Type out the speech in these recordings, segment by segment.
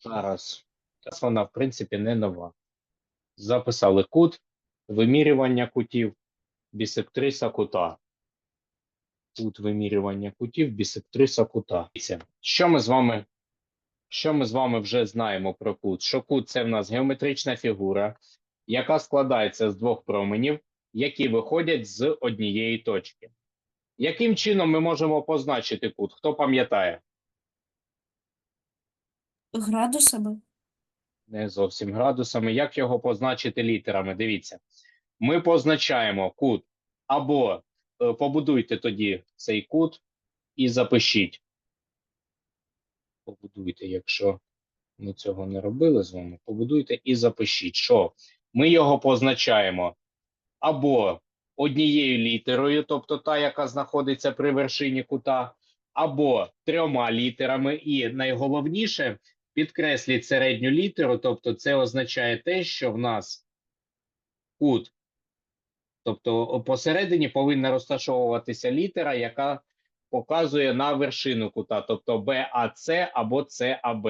Зараз. Вона, в принципі, не нова. Записали кут, вимірювання кутів, бісектриса кута. Кут вимірювання кутів, бісектриса кута. Що ми з вами, що ми з вами вже знаємо про кут? Що кут це в нас геометрична фігура, яка складається з двох променів, які виходять з однієї точки. Яким чином ми можемо позначити кут? Хто пам'ятає? Градусами. не зовсім градусами. Як його позначити літерами? Дивіться, ми позначаємо кут або е, побудуйте тоді цей кут і запишіть. Побудуйте, якщо ми цього не робили з вами, побудуйте і запишіть, що ми його позначаємо або однією літерою, тобто та, яка знаходиться при вершині кута, або трьома літерами, і найголовніше підкресліть середню літеру, тобто це означає те, що в нас кут, тобто посередині повинна розташовуватися літера, яка показує на вершину кута, тобто БАЦ або ЦАБ.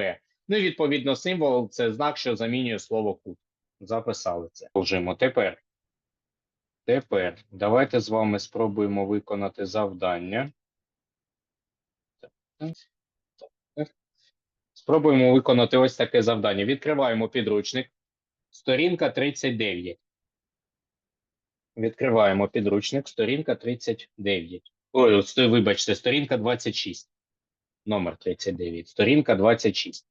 Ну і відповідно символ це знак, що замінює слово кут. Записали це. Продовжуємо. Тепер. Тепер давайте з вами спробуємо виконати завдання. Спробуємо виконати ось таке завдання. Відкриваємо підручник. Сторінка 39. Відкриваємо підручник. Сторінка 39. Ой, вибачте, сторінка 26. Номер 39. Сторінка 26.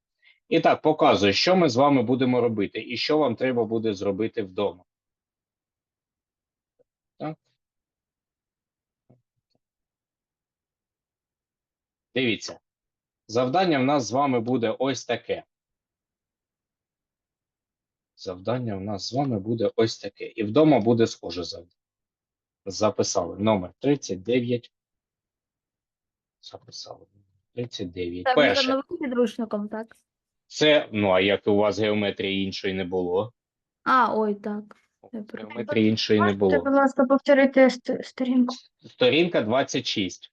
І так, показую, що ми з вами будемо робити і що вам треба буде зробити вдома. Так. Дивіться. Завдання в нас з вами буде ось таке. Завдання в нас з вами буде ось таке. І вдома буде схоже завдання. Записали номер 39. Записали номер 39. Це буде Перше. новим підручником, так? Це, ну а як у вас геометрії іншої не було? А, ой, так. Геометрії іншої не Можете, було. будь ласка, повторити ст- сторінку? Сторінка 26.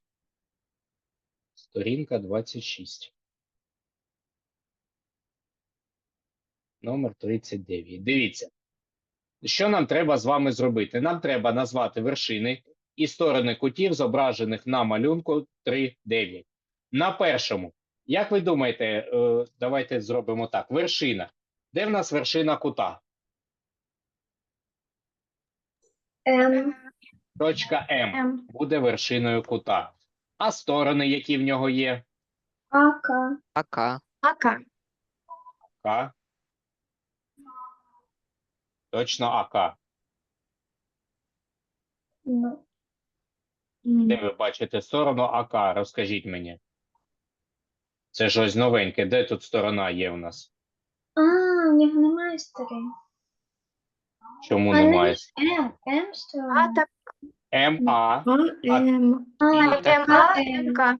Сторінка 26. Номер 39. Дивіться. Що нам треба з вами зробити? Нам треба назвати вершини і сторони кутів, зображених на малюнку 3, 9. На першому. Як ви думаєте, е, давайте зробимо так. Вершина. Де в нас вершина кута? М. Точка М М. буде вершиною кута. А сторони, які в нього є? АК. АК. АК. К. Точно АК. Ну. Де ви бачите сторону АК? Розкажіть мені. Це щось новеньке. Де тут сторона є у нас? А, в нього немає сторін. Чому А, немає? М, М сторона. А, так. МА, МА, М. МК.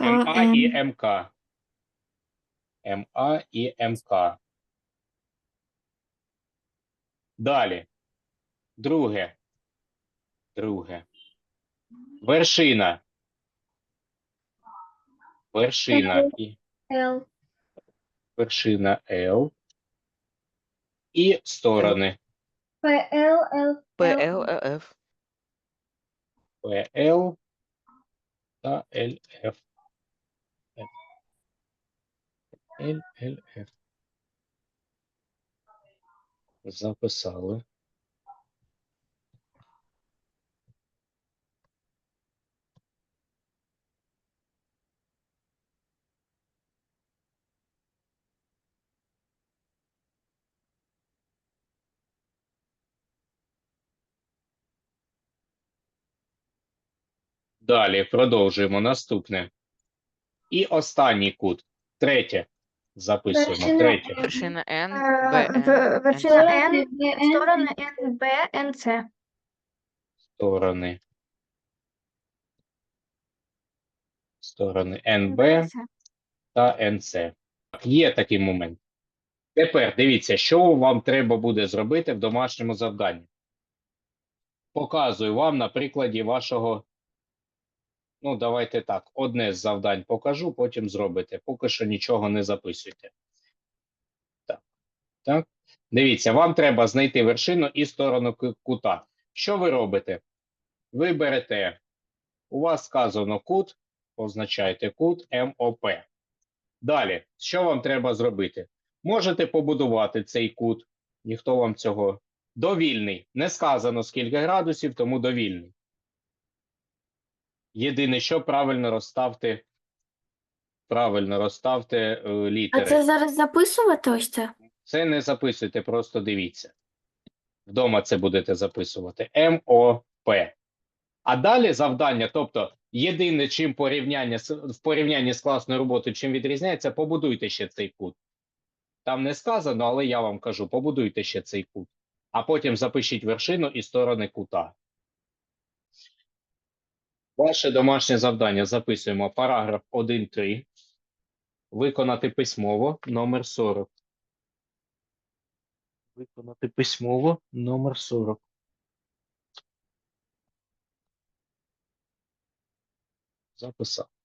МА і МК. МА і МК. Далі. Друге. Друге. Вершина. Вершина. І Л. вершина L. І сторони. П, Л, Л, ПЛ, ЕФ. PL та LF. LLF. Записали. Далі продовжуємо наступне. І останній кут. Третє. Записуємо. Вершина Третє. Вершина Н, Е, в- Вершина Н, Н, сторони НБ, НЦ. Сторони. Сторони НБ НЦ. та НЦ. Так, Є такий момент. Тепер дивіться, що вам треба буде зробити в домашньому завданні. Показую вам на прикладі вашого. Ну, давайте так. Одне з завдань покажу, потім зробите. Поки що нічого не записуйте. Так? Так. Дивіться, вам треба знайти вершину і сторону кута. Що ви робите? Ви берете, у вас сказано кут, позначайте кут МОП. Далі, що вам треба зробити? Можете побудувати цей кут, ніхто вам цього довільний. Не сказано скільки градусів, тому довільний. Єдине, що правильно розставте, правильно розставте е, літери. А це зараз записувати ось це? Це не записуйте, просто дивіться. Вдома це будете записувати. МОП. А далі завдання, тобто, єдине, чим порівняння в порівнянні з класною роботою, чим відрізняється, побудуйте ще цей кут. Там не сказано, але я вам кажу, побудуйте ще цей кут. А потім запишіть вершину і сторони кута. Ваше домашнє завдання записуємо параграф 1.3. Виконати письмово номер 40. Виконати письмово номер 40. Записав.